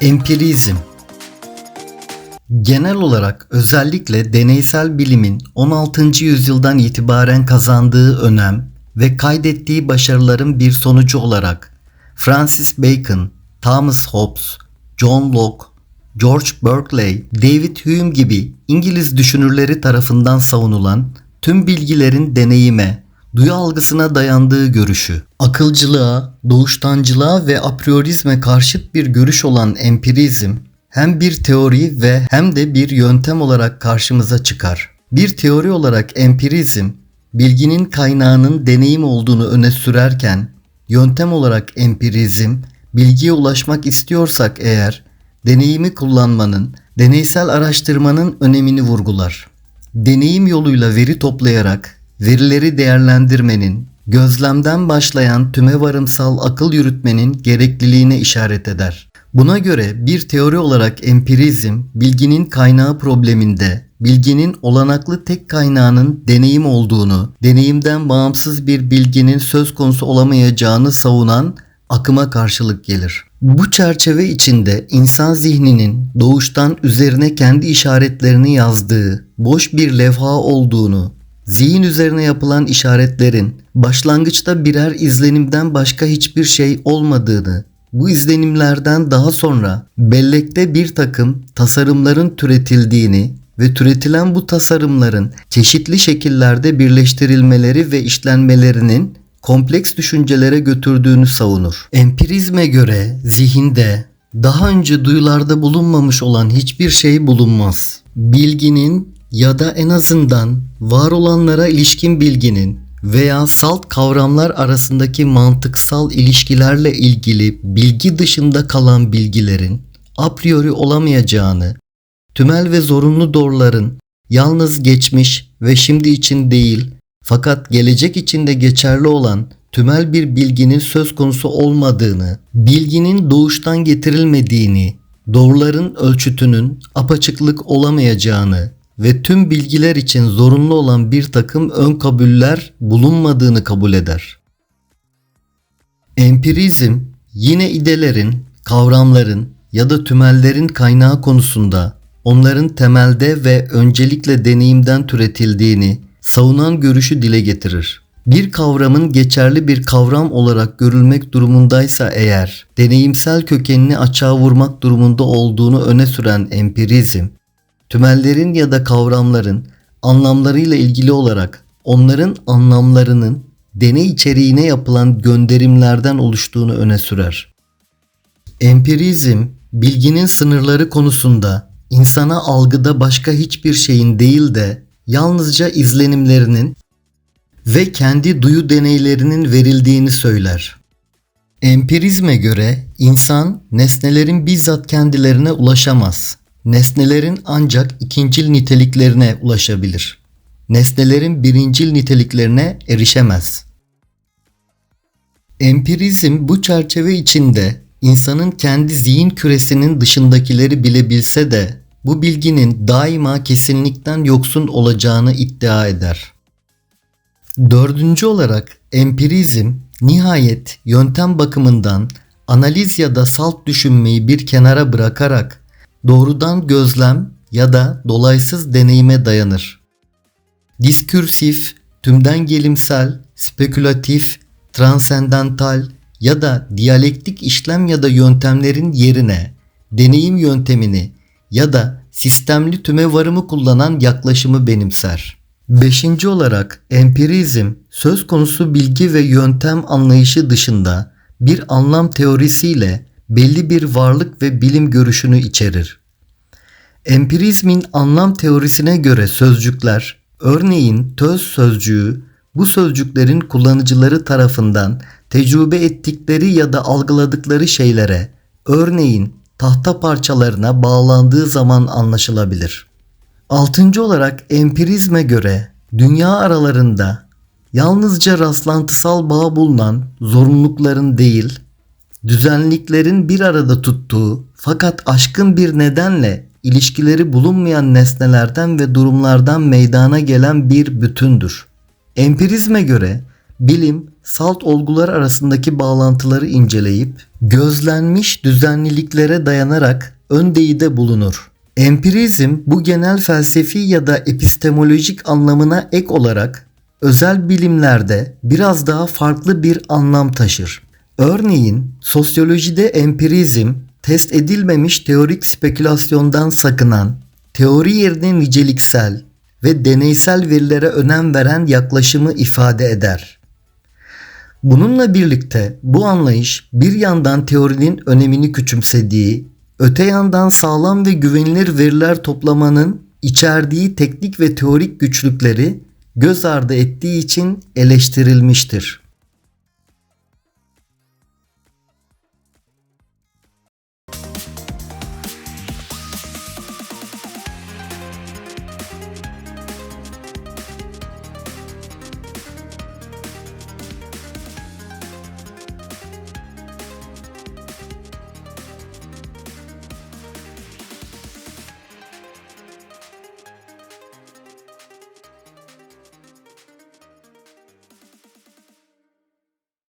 Empirizm Genel olarak özellikle deneysel bilimin 16. yüzyıldan itibaren kazandığı önem ve kaydettiği başarıların bir sonucu olarak Francis Bacon, Thomas Hobbes, John Locke, George Berkeley, David Hume gibi İngiliz düşünürleri tarafından savunulan tüm bilgilerin deneyime, duyu algısına dayandığı görüşü. Akılcılığa, doğuştancılığa ve apriorizme karşıt bir görüş olan empirizm hem bir teori ve hem de bir yöntem olarak karşımıza çıkar. Bir teori olarak empirizm, bilginin kaynağının deneyim olduğunu öne sürerken, yöntem olarak empirizm, bilgiye ulaşmak istiyorsak eğer, deneyimi kullanmanın, deneysel araştırmanın önemini vurgular. Deneyim yoluyla veri toplayarak verileri değerlendirmenin, gözlemden başlayan tüme varımsal akıl yürütmenin gerekliliğine işaret eder. Buna göre bir teori olarak empirizm, bilginin kaynağı probleminde bilginin olanaklı tek kaynağının deneyim olduğunu, deneyimden bağımsız bir bilginin söz konusu olamayacağını savunan akıma karşılık gelir. Bu çerçeve içinde insan zihninin doğuştan üzerine kendi işaretlerini yazdığı boş bir levha olduğunu zihin üzerine yapılan işaretlerin başlangıçta birer izlenimden başka hiçbir şey olmadığını, bu izlenimlerden daha sonra bellekte bir takım tasarımların türetildiğini ve türetilen bu tasarımların çeşitli şekillerde birleştirilmeleri ve işlenmelerinin kompleks düşüncelere götürdüğünü savunur. Empirizme göre zihinde daha önce duyularda bulunmamış olan hiçbir şey bulunmaz. Bilginin ya da en azından var olanlara ilişkin bilginin veya salt kavramlar arasındaki mantıksal ilişkilerle ilgili bilgi dışında kalan bilgilerin a priori olamayacağını, tümel ve zorunlu doğruların yalnız geçmiş ve şimdi için değil fakat gelecek için de geçerli olan tümel bir bilginin söz konusu olmadığını, bilginin doğuştan getirilmediğini, doğruların ölçütünün apaçıklık olamayacağını, ve tüm bilgiler için zorunlu olan bir takım ön kabuller bulunmadığını kabul eder. Empirizm yine idelerin, kavramların ya da tümellerin kaynağı konusunda onların temelde ve öncelikle deneyimden türetildiğini savunan görüşü dile getirir. Bir kavramın geçerli bir kavram olarak görülmek durumundaysa eğer deneyimsel kökenini açığa vurmak durumunda olduğunu öne süren empirizm tümellerin ya da kavramların anlamlarıyla ilgili olarak onların anlamlarının deney içeriğine yapılan gönderimlerden oluştuğunu öne sürer. Empirizm, bilginin sınırları konusunda insana algıda başka hiçbir şeyin değil de yalnızca izlenimlerinin ve kendi duyu deneylerinin verildiğini söyler. Empirizme göre insan nesnelerin bizzat kendilerine ulaşamaz nesnelerin ancak ikincil niteliklerine ulaşabilir. Nesnelerin birincil niteliklerine erişemez. Empirizm bu çerçeve içinde insanın kendi zihin küresinin dışındakileri bilebilse de bu bilginin daima kesinlikten yoksun olacağını iddia eder. Dördüncü olarak empirizm nihayet yöntem bakımından analiz ya da salt düşünmeyi bir kenara bırakarak doğrudan gözlem ya da dolaysız deneyime dayanır. Diskürsif, tümden gelimsel, spekülatif, transendental ya da diyalektik işlem ya da yöntemlerin yerine deneyim yöntemini ya da sistemli tüme varımı kullanan yaklaşımı benimser. Beşinci olarak empirizm söz konusu bilgi ve yöntem anlayışı dışında bir anlam teorisiyle belli bir varlık ve bilim görüşünü içerir. Empirizmin anlam teorisine göre sözcükler, örneğin töz sözcüğü, bu sözcüklerin kullanıcıları tarafından tecrübe ettikleri ya da algıladıkları şeylere, örneğin tahta parçalarına bağlandığı zaman anlaşılabilir. Altıncı olarak empirizme göre dünya aralarında yalnızca rastlantısal bağ bulunan zorunlulukların değil, düzenliklerin bir arada tuttuğu fakat aşkın bir nedenle ilişkileri bulunmayan nesnelerden ve durumlardan meydana gelen bir bütündür. Empirizme göre bilim salt olgular arasındaki bağlantıları inceleyip gözlenmiş düzenliliklere dayanarak öndeyide bulunur. Empirizm bu genel felsefi ya da epistemolojik anlamına ek olarak özel bilimlerde biraz daha farklı bir anlam taşır. Örneğin sosyolojide empirizm test edilmemiş teorik spekülasyondan sakınan, teori yerine niceliksel ve deneysel verilere önem veren yaklaşımı ifade eder. Bununla birlikte bu anlayış bir yandan teorinin önemini küçümsediği, öte yandan sağlam ve güvenilir veriler toplamanın içerdiği teknik ve teorik güçlükleri göz ardı ettiği için eleştirilmiştir.